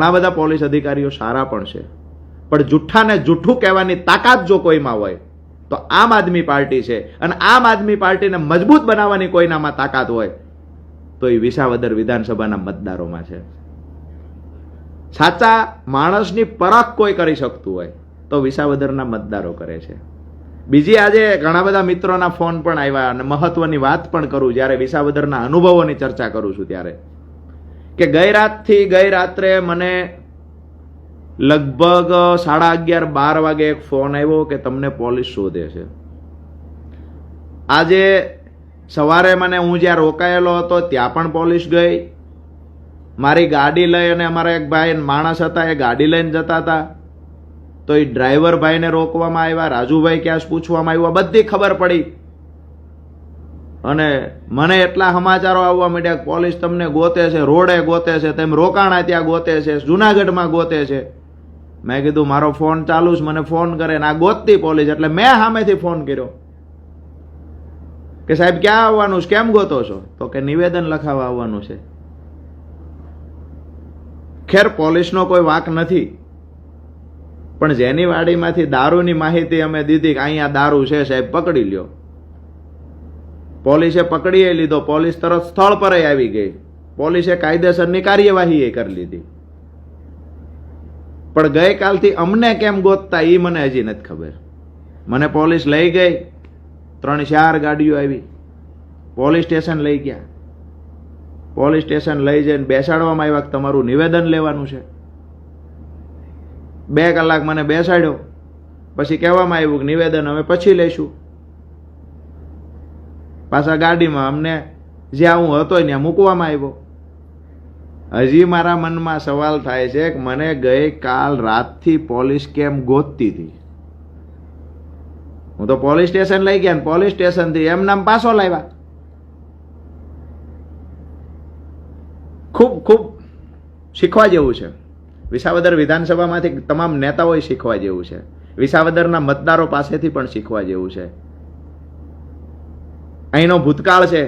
ઘણા બધા પોલીસ અધિકારીઓ સારા પણ છે. પણ જુઠ્ઠાને જુઠ્ઠું કહેવાની તાકાત જો કોઈમાં હોય, તો આમ આદમી પાર્ટી છે અને આમ આદમી પાર્ટીને મજબૂત બનાવવાની કોઈનામાં તાકાત હોય, તો એ વિસાવદર વિધાનસભાના મતદારોમાં છે. સાચા માણસની પરખ કોઈ કરી શકતું હોય, તો વિસાવદરના મતદારો કરે છે. બીજી આજે ઘણા બધા મિત્રોના ફોન પણ આવ્યા અને મહત્વની વાત પણ કરું, જ્યારે વિસાવદરના અનુભવોની ચર્ચા કરું છું ત્યારે. કે ગઈ રાતથી ગઈ રાત્રે મને લગભગ સાડા અગિયાર, બાર વાગે એક ફોન આવ્યો કે તમને પોલીસ શોધે છે. આજે સવારે મને હું જ્યાં રોકાયેલો હતો ત્યાં પણ પોલીસ ગઈ. મારી ગાડી લઈ અને અમારા એક ભાઈ માણસ હતા, એ ગાડી લઈને જતા હતા. તો એ ડ્રાઈવર ભાઈને રોકવામાં આવ્યા, રાજુભાઈ ક્યાં પૂછવામાં આવ્યું બધી ખબર પડી. અને મને એટલા સમાચારો આવવા માંડ્યા કે પોલીસ તમને ગોતે છે, રોડે ગોતે છે, તેમ રોકાણા ત્યાં ગોતે છે, જુનાગઢમાં ગોતે છે. મેં કીધું, મારો ફોન ચાલુ છે, મને ફોન કરે. ને આ ગોતતી પોલીસ, એટલે મેં સામેથી ફોન કર્યો. કે સાહેબ, ક્યાં આવવાનું છે? કેમ ગોતો છો? તો કે નિવેદન લખાવવા આવવાનું છે. ખેર, પોલીસનો કોઈ વાક નથી. પણ જેની વાડીમાંથી દારૂની માહિતી અમે દીધી કે અહીંયા દારૂ છે, સાહેબ, પકડી લ્યો. પોલીસે પકડી લીધો. પોલીસ તરત સ્થળ પર આવી ગઈ. પોલીસે કાયદેસરની કાર્યવાહી એ કરી લીધી. પણ ગઈકાલથી અમને કેમ ગોતતા એ મને હજી નથી ખબર. મને પોલીસ લઈ ગઈ. ત્રણ ચાર ગાડીઓ આવી. પોલીસ સ્ટેશન લઈ ગયા. પોલીસ સ્ટેશન લઈ જઈને બેસાડવામાં આવ્યા તમારું નિવેદન લેવાનું છે. બે કલાક મને બેસાડ્યો. પછી કહેવામાં આવ્યું કે નિવેદન અમે પછી લઈશું. પાછા ગાડીમાં અમને જ્યાં હું હતો ત્યાં મૂકવામાં આવ્યો. હજી મારા મનમાં સવાલ થાય છે કે મને ગઈ કાલ રાતથી પોલીસ કેમ ગોતતી હતી? હું તો પોલીસ સ્ટેશન લઈ ગયા ને પોલીસ સ્ટેશનથી એમ નામ પાછો લાવ્યા. ખૂબ ખૂબ શીખવા જેવું છે. વિસાવદર વિધાનસભામાંથી તમામ નેતાઓએ શીખવા જેવું છે. વિસાવદરના મતદારો પાસેથી પણ શીખવા જેવું છે. અહીંનો ભૂતકાળ છે.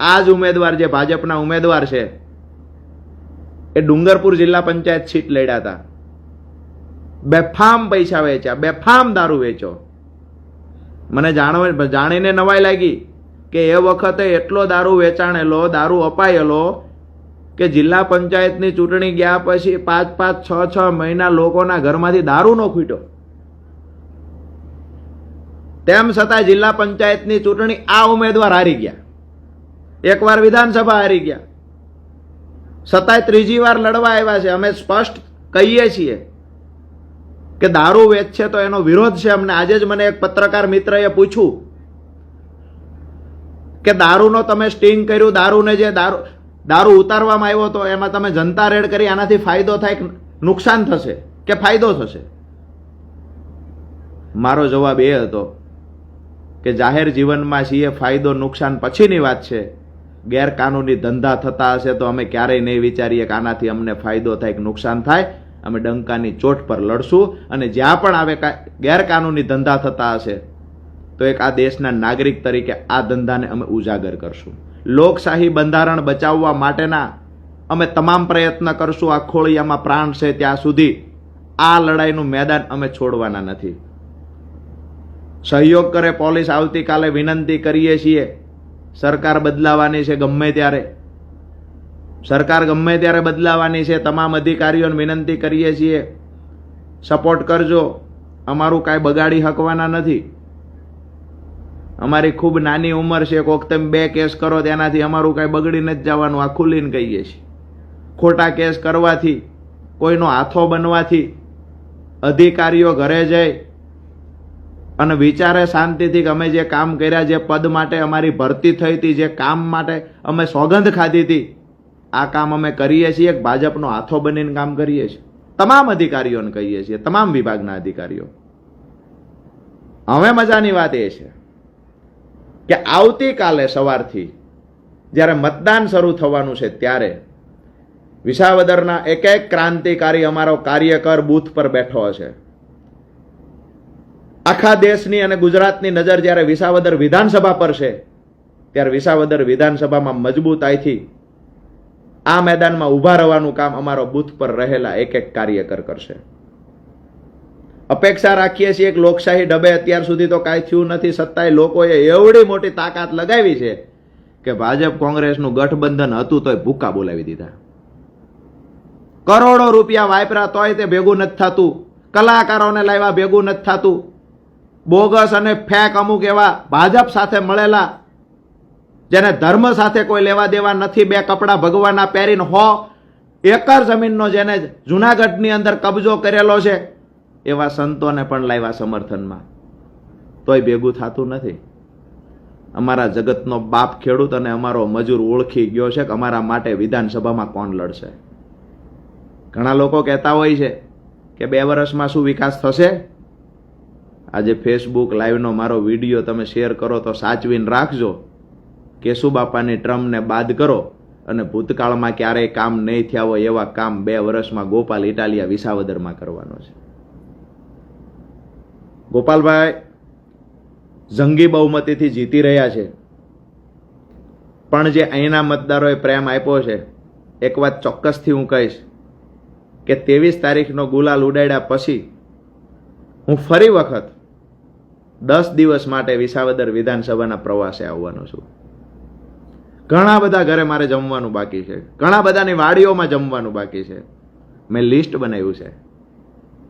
આ જ ઉમેદવાર જે ભાજપના ઉમેદવાર છે, એ ડુંગરપુર જિલ્લા પંચાયત સીટ લડ્યા હતા. બેફામ પૈસા વેચ્યા, બેફામ દારૂ વેચો મને જાણવ, જાણીને નવાઈ લાગી કે એ વખતે એટલો દારૂ વેચાણેલો, દારૂ અપાયેલો કે જિલ્લા પંચાયતની ચૂંટણી ગયા પછી પાંચ પાંચ છ છ મહિના લોકોના ઘરમાંથી દારૂ નો ખૂટ્યો તેમ છતાં જિલ્લા પંચાયતની ચૂંટણી આ ઉમેદવાર હારી ગયા. એકવાર વિધાનસભા હારી ગયા. છતાંય ત્રીજી વાર લડવા આવ્યા છે. અમે સ્પષ્ટ કહીએ છીએ કે દારૂ વેચશે તો એનો વિરોધ છે. અમને આજે જ મને એક પત્રકાર મિત્રએ પૂછ્યું કે દારૂનો તમે સ્ટિંગ કર્યું, દારૂને જે દારૂ દારૂ ઉતારવામાં આવ્યો તો એમાં તમે જનતા રેડ કરી, આનાથી ફાયદો થાય નુકસાન થશે? કે ફાયદો થશે? મારો જવાબ એ હતો કે જાહેર જીવનમાં છીએ, ફાયદો, નુકસાન પછીની વાત છે. ગેરકાનૂની ધંધા થતા હશે તો અમે ક્યારેય નહીં વિચારીએ કે આનાથી અમને ફાયદો થાય કે નુકસાન થાય. અમે ડંકાની ચોટ પર લડશું અને જ્યાં પણ આવે ગેરકાનૂની ધંધા થતા હશે, તો એક આ દેશના નાગરિક તરીકે આ ધંધાને અમે ઉજાગર કરશું. લોકશાહી બંધારણ બચાવવા માટેના અમે તમામ પ્રયત્ન કરશું. આ ખોળિયામાં પ્રાણ છે ત્યાં સુધી. આ લડાઈનું મેદાન અમે છોડવાના નથી. સહયોગ કરે, પોલીસ આવતીકાલે વિનંતી કરીએ છીએ. સરકાર બદલાવાની છે ગમે ત્યારે. સરકાર ગમે ત્યારે બદલાવાની છે, તમામ અધિકારીઓને વિનંતી કરીએ છીએ. સપોર્ટ કરજો. અમારું કાંઈ બગાડી હકવાના નથી. અમારી ખૂબ નાની ઉંમર છે, કોક તમે બે કેસ કરો તેનાથી અમારું કાંઈ બગડી નથી જવાનું, આ ખુલ્લીને કહીએ છીએ. ખોટા કેસ કરવાથી, કોઈનો હાથો બનવાથી અધિકારીઓ ઘરે જાય અને વિચારે શાંતિથી અમે જે કામ કર્યા, જે પદ માટે અમારી ભરતી થઈ હતી, જે કામ માટે અમે સોગંધ ખાધી હતી, આ કામ અમે કરીએ છીએ ભાજપનો હાથો બનીને કામ કરીએ છીએ. તમામ અધિકારીઓને કહીએ છીએ, તમામ વિભાગના અધિકારીઓ. હવે મજાની વાત એ છે કે આવતીકાલે સવારથી જ્યારે મતદાન શરૂ થવાનું છે ત્યારે વિસાવદરના એક એક ક્રાંતિકારી અમારો કાર્યકર બૂથ પર બેઠો હશે. આખા દેશની અને ગુજરાતની નજર જ્યારે વિસાવદર વિધાનસભા પર છે, ત્યારે વિસાવદર વિધાનસભામાં મજબૂતાઈથી આ મેદાનમાં ઊભા રહેવાનું કામ અમારો બુથ પર રહેલા એક એક કાર્યકર કરશે. અપેક્ષા રાખીએ છીએ કે લોકશાહી ડબે અત્યાર સુધી તો કાંઈ થયું નથી, સત્તાએ લોકોએ એવડી મોટી તાકાત લગાવી છે કે ભાજપ કોંગ્રેસનું ગઠબંધન હતું તોય ભૂકા બોલાવી દીધા. કરોડો રૂપિયા વાપરા તોય તે ભેગું નથી થતું, કલાકારોને લાવ્યા ભેગું નથી થતું બોગસ અને ફેક અમુક એવા ભાજપ સાથે મળેલા, જેને ધર્મ સાથે કોઈ લેવા દેવા નથી, બે કપડાં ભગવાનના પહેરીને હો, એકર જમીનનો જેને જૂનાગઢની અંદર કબજો કરેલો છે, એવા સંતોને પણ લાવ્યા સમર્થનમાં. તોય ભેગું થતું નથી. અમારા જગતનો બાપ ખેડૂત અને અમારો મજૂર ઓળખી ગયો છે કે અમારા માટે વિધાનસભામાં કોણ લડશે. ઘણા લોકો કહેતા હોય છે કે બે વર્ષમાં શું વિકાસ થશે? આજે ફેસબુક લાઈવનો મારો વીડિયો તમે શેર કરો તો સાચવીને રાખજો. કેશુબાપાની ટ્રમને બાદ કરો અને ભૂતકાળમાં ક્યારેય કામ નહીં થયા હોય એવા કામ બે વર્ષમાં ગોપાલ ઇટાલિયા વિસાવદરમાં કરવાનો છે. ગોપાલભાઈ, જંગી બહુમતીથી જીતી રહ્યા છે. પણ જે અહીંના મતદારોએ પ્રેમ આપ્યો છે, એક વાત ચોક્કસથી હું કહીશ કે ત્રેવીસ તારીખનો ગુલાલ ઉડાડ્યા પછી હું ફરી વખત દસ દિવસ માટે વિસાવદર વિધાનસભાના પ્રવાસે આવવાનો છું. ઘણા બધા ઘરે મારે જમવાનું બાકી છે. ઘણા બધાની વાડીઓમાં જમવાનું બાકી છે. મેં લિસ્ટ બનાવ્યું છે.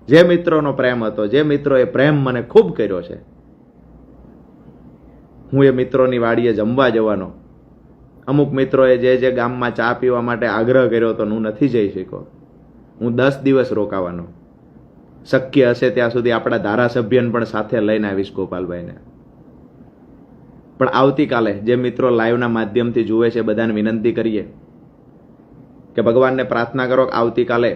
જે મિત્રોનો પ્રેમ હતો, જે મિત્રોએ પ્રેમ મને ખૂબ કર્યો છે. હું એ મિત્રોની વાડીએ જમવા જવાનો. અમુક મિત્રોએ જે જે ગામમાં ચા પીવા માટે આગ્રહ કર્યો હતો હું નથી જઈ શક્યો. હું દસ દિવસ રોકાવાનો. શક્ય હશે ત્યાં સુધી આપણા ધારાસભ્યને પણ સાથે લઈને આવીશ ગોપાલભાઈને. પણ આવતીકાલે જે મિત્રો લાઈવના માધ્યમથી જુએ છે, બધાને વિનંતી કરીએ કે ભગવાનને પ્રાર્થના કરો આવતીકાલે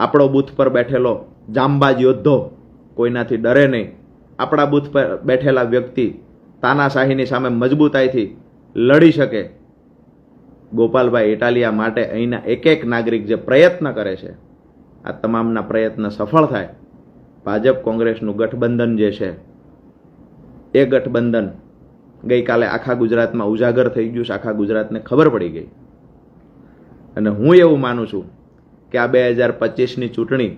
આપણો બૂથ પર બેઠેલો જાંબાજ યોદ્ધો કોઈનાથી ડરે નહીં. આપણા બૂથ પર બેઠેલા વ્યક્તિ તાનાશાહીની સામે મજબૂતાઈથી લડી શકે. ગોપાલભાઈ ઇટાલિયા માટે અહીંના એક એક નાગરિક જે પ્રયત્ન કરે છે આ તમામના પ્રયત્ન સફળ થાય. ભાજપ કોંગ્રેસનું ગઠબંધન જે છે, એ ગઠબંધન ગઈકાલે આખા ગુજરાતમાં ઉજાગર થઈ ગયું છે. આખા ગુજરાતને ખબર પડી ગઈ. અને હું એવું માનું છું કે આ બે હજાર પચીસની ચૂંટણી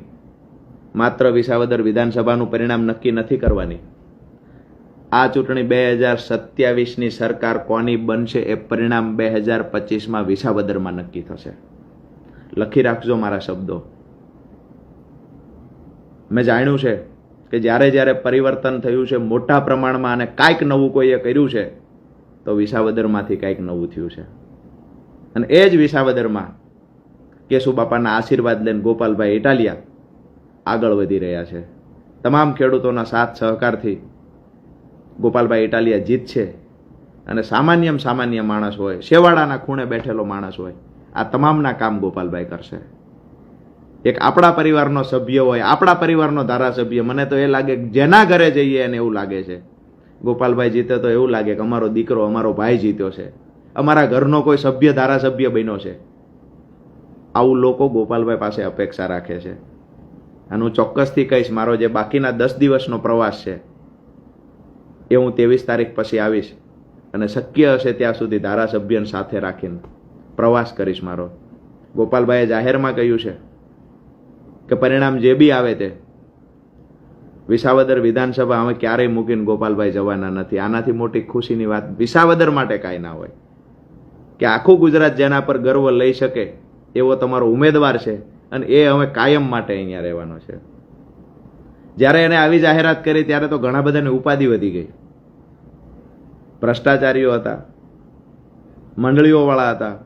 માત્ર વિસાવદર વિધાનસભાનું પરિણામ નક્કી નથી કરવાની. આ ચૂંટણી બે હજાર સત્યાવીસની સરકાર કોની બનશે એ પરિણામ બે હજાર પચીસમાં વિસાવદરમાં નક્કી થશે. લખી રાખજો મારા શબ્દો. મેં જાણ્યું છે કે જ્યારે જ્યારે પરિવર્તન થયું છે મોટા પ્રમાણમાં અને કાંઈક નવું કોઈએ કર્યું છે, તો વિસાવદરમાંથી કાંઈક નવું થયું છે. અને એ જ વિસાવદરમાં કેશુબાપાના આશીર્વાદ લઈને ગોપાલભાઈ ઇટાલિયા આગળ વધી રહ્યા છે. તમામ ખેડૂતોના સાથ સહકારથી ગોપાલભાઈ ઇટાલિયા જીતશે અને સામાન્યમાં સામાન્ય માણસ હોય શેવાડાના ખૂણે બેઠેલો માણસ હોય, આ તમામના કામ ગોપાલભાઈ કરશે. એક આપણા પરિવારનો સભ્ય હોય, આપણા પરિવારનો ધારાસભ્ય. મને તો એ લાગે જેના ઘરે જઈએ એને એવું લાગે છે. ગોપાલભાઈ જીતે તો એવું લાગે કે અમારો દીકરો અમારો ભાઈ જીત્યો છે. અમારા ઘરનો કોઈ સભ્ય ધારાસભ્ય બન્યો છે. આવું લોકો ગોપાલભાઈ પાસે અપેક્ષા રાખે છે. અને હું ચોક્કસથી કહીશ, મારો જે બાકીના દસ દિવસનો પ્રવાસ છે, એ હું ત્રેવીસ તારીખ પછી આવીશ અને શક્ય હશે ત્યાં સુધી ધારાસભ્યને સાથે રાખીને પ્રવાસ કરીશ મારો. ગોપાલભાઈએ જાહેરમાં કહ્યું છે કે પરિણામ જે બી આવે તે. વિસાવદર વિધાનસભા અમે ક્યારેય મૂકીને ગોપાલભાઈ જવાના નથી. આનાથી મોટી ખુશીની વાત વિસાવદર માટે કાંઈ ના હોય. કે આખું ગુજરાત જેના પર ગર્વ લઈ શકે એવો તમારો ઉમેદવાર છે અને એ હવે કાયમ માટે અહીંયા રહેવાનો છે. જ્યારે એને આવી જાહેરાત કરી ત્યારે તો ઘણા બધાની ઉપાધિ વધી ગઈ. ભ્રષ્ટાચારીઓ હતા. મંડળીઓવાળા હતા.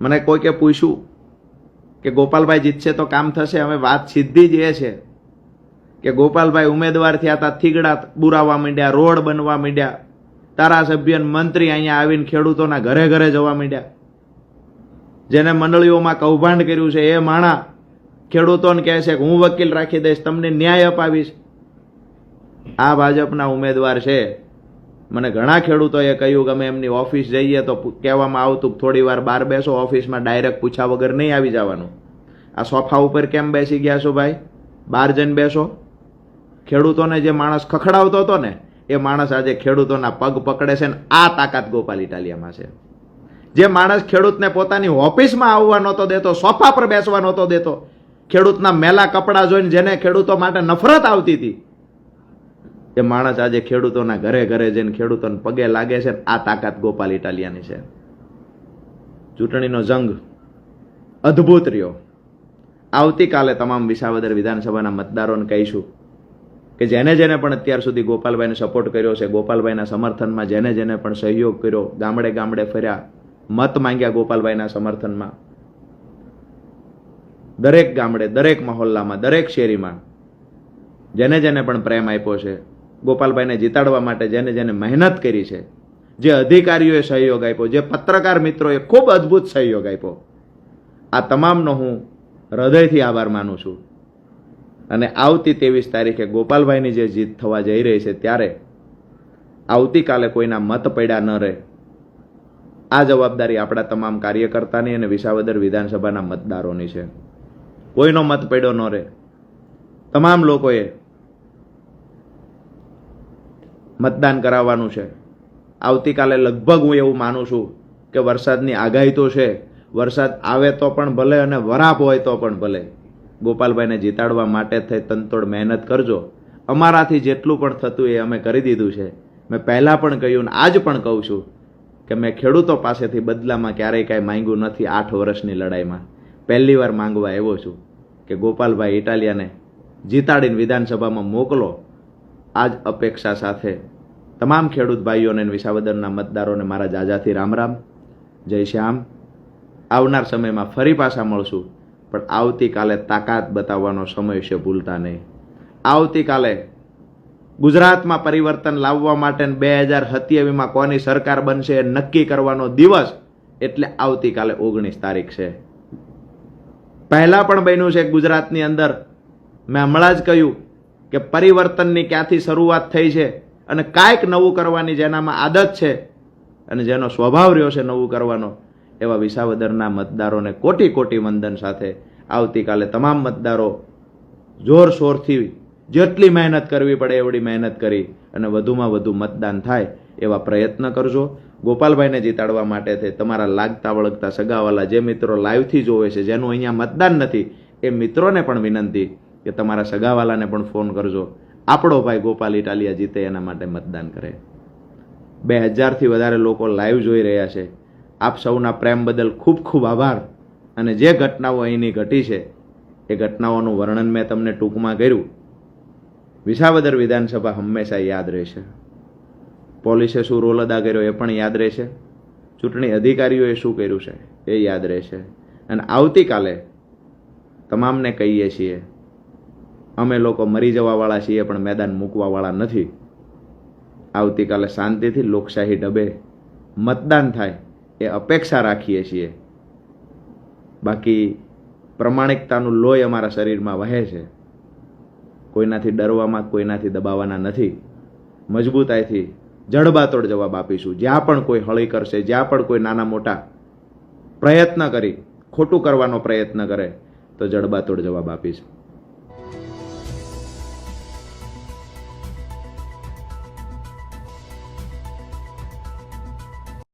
મને કોઈકે પૂછ્યું કે ગોપાલભાઈ જીતશે તો કામ થશે, હવે વાત સીધી જ એ છે કે ગોપાલભાઈ ઉમેદવાર થયા હતા થીગડા બુરાવા માંડ્યા, રોડ બનવા માંડ્યા, ધારાસભ્ય મંત્રી અહીંયા આવીને ખેડૂતોના ઘરે ઘરે જવા માંડ્યા. જેને મંડળીઓમાં કૌભાંડ કર્યું છે, એ માણા ખેડૂતોને કહે છે કે હું વકીલ રાખી દઈશ, તમને ન્યાય અપાવીશ. આ ભાજપના ઉમેદવાર છે. મને ઘણા ખેડૂતોએ કહ્યું કે અમે એમની ઓફિસ જઈએ તો કહેવામાં આવતું થોડી વાર બહાર બેસો, ઓફિસમાં ડાયરેક્ટ પૂછ્યા વગર નહીં આવી જવાનું. આ સોફા ઉપર કેમ બેસી ગયા છો ભાઈ? બહાર જઈને બેસો. ખેડૂતોને જે માણસ ખખડાવતો હતો ને, એ માણસ આજે ખેડૂતોના પગ પકડે છે ને આ તાકાત ગોપાલ ઇટાલિયામાં છે. જે માણસ ખેડૂતને પોતાની ઓફિસમાં આવવા નહોતો દેતો, સોફા પર બેસવા નહોતો દેતો, ખેડૂતના મેલા કપડાં જોઈને જેને ખેડૂતો માટે નફરત આવતી હતી એ માણસ આજે ખેડૂતોના ઘરે ઘરે જઈને ખેડૂતોને પગે લાગે છે આ તાકાત ગોપાલ ઇટાલિયાની છે. ચૂંટણીનો જંગ અદ્ભુત રહ્યો. આવતીકાલે તમામ વિસાવદર વિધાનસભાના મતદારોને કહીશું કે જેને જેને પણ અત્યાર સુધી ગોપાલભાઈને સપોર્ટ કર્યો છે, ગોપાલભાઈના સમર્થનમાં જેને જેને પણ સહયોગ કર્યો, ગામડે ગામડે ફર્યા, મત માંગ્યા ગોપાલભાઈના સમર્થનમાં. દરેક ગામડે, દરેક મહોલ્લામાં, દરેક શેરીમાં જેને જેને પણ પ્રેમ આપ્યો છે ગોપાલભાઈને જીતાડવા માટે જેને જેને મહેનત કરી છે, જે અધિકારીઓએ સહયોગ આપ્યો, જે પત્રકાર મિત્રોએ ખૂબ અદ્ભુત સહયોગ આપ્યો, આ તમામનો હું હૃદયથી આભાર માનું છું. અને આવતી ત્રેવીસ તારીખે ગોપાલભાઈની જે જીત થવા જઈ રહી છે ત્યારે આવતીકાલે કોઈના મત પડ્યા ન રહે. આ જવાબદારી આપણા તમામ કાર્યકર્તાની અને વિસાવદર વિધાનસભાના મતદારોની છે. કોઈનો મત પડ્યો ન રહે. તમામ લોકોએ મતદાન કરાવવાનું છે. આવતીકાલે લગભગ હું એવું માનું છું કે વરસાદની આગાહી તો છે, વરસાદ આવે તો પણ ભલે અને વરાપ હોય તો પણ ભલે. ગોપાલભાઈને જીતાડવા માટે થઈ તનતોડ મહેનત કરજો. અમારાથી જેટલું પણ થતું એ અમે કરી દીધું છે. મેં પહેલાં પણ કહ્યું ને આજ પણ કહું છું કે મેં ખેડૂતો પાસેથી બદલામાં ક્યારેય કાંઈ માંગ્યું નથી આઠ વર્ષની લડાઈમાં. પહેલી વાર માંગવા આવ્યો છું કે ગોપાલભાઈ ઇટાલિયાને જીતાડીને વિધાનસભામાં મોકલો. આ જ અપેક્ષા સાથે તમામ ખેડૂત ભાઈઓને વિસાવદરના મતદારોને મારા જાજાથી રામ રામ જય શ્યામ. આવનાર સમયમાં ફરી પાછા મળશું, પણ આવતીકાલે તાકાત બતાવવાનો સમય છે ભૂલતા નહીં. આવતીકાલે ગુજરાતમાં પરિવર્તન લાવવા માટે બે હજાર સત્યાવીસમાં કોની સરકાર બનશે એ નક્કી કરવાનો દિવસ એટલે આવતીકાલે ઓગણીસ તારીખ છે. પહેલાં પણ બન્યું છે ગુજરાતની અંદર. મેં હમણાં જ કહ્યું કે પરિવર્તનની ક્યાંથી શરૂઆત થઈ છે? અને કાંઈક નવું કરવાની જેનામાં આદત છે અને જેનો સ્વભાવ રહ્યો છે નવું કરવાનો, એવા વિસાવદરના મતદારોને કોટી કોટી વંદન સાથે આવતીકાલે તમામ મતદારો જોરશોરથી જેટલી મહેનત કરવી પડે એવડી મહેનત કરી અને વધુમાં વધુ મતદાન થાય એવા પ્રયત્ન કરજો. ગોપાલભાઈને જીતાડવા માટે તે તમારા લાગતા વળગતા સગાવાલા જે મિત્રો લાઈવથી જોવે છે, જેનું અહીંયા મતદાન નથી, એ મિત્રોને પણ વિનંતી કે તમારા સગાવાલાને પણ ફોન કરજો. આપણો ભાઈ ગોપાલ ઇટાલિયા જીતે એના માટે મતદાન કરે. બે હજારથી વધારે લોકો લાઈવ જોઈ રહ્યા છે. આપ સૌના પ્રેમ બદલ ખૂબ ખૂબ આભાર. અને જે ઘટનાઓ અહીંની ઘટી છે, એ ઘટનાઓનું વર્ણન મેં તમને ટૂંકમાં કર્યું. વિસાવદર વિધાનસભા હંમેશા યાદ રહેશે. પોલીસે શું રોલ અદા કર્યો એ પણ યાદ રહેશે. ચૂંટણી અધિકારીઓએ શું કર્યું છે એ યાદ રહેશે. અને આવતીકાલે તમામને કહીએ છીએ અમે લોકો મરી જવાવાળા છીએ, પણ મેદાન મૂકવાવાળા નથી. આવતીકાલે શાંતિથી લોકશાહી ડબે મતદાન થાય એ અપેક્ષા રાખીએ છીએ. બાકી પ્રમાણિકતાનું લોહી અમારા શરીરમાં વહે છે. કોઈનાથી ડરવામાં, કોઈનાથી દબાવવાના નથી. મજબૂતાઈથી જડબાતોડ જવાબ આપીશું. જ્યાં પણ કોઈ હળી કરશે, જ્યાં પણ કોઈ નાના મોટા પ્રયત્ન કરી, ખોટું કરવાનો પ્રયત્ન કરે, તો જડબાતોડ જવાબ આપીશું.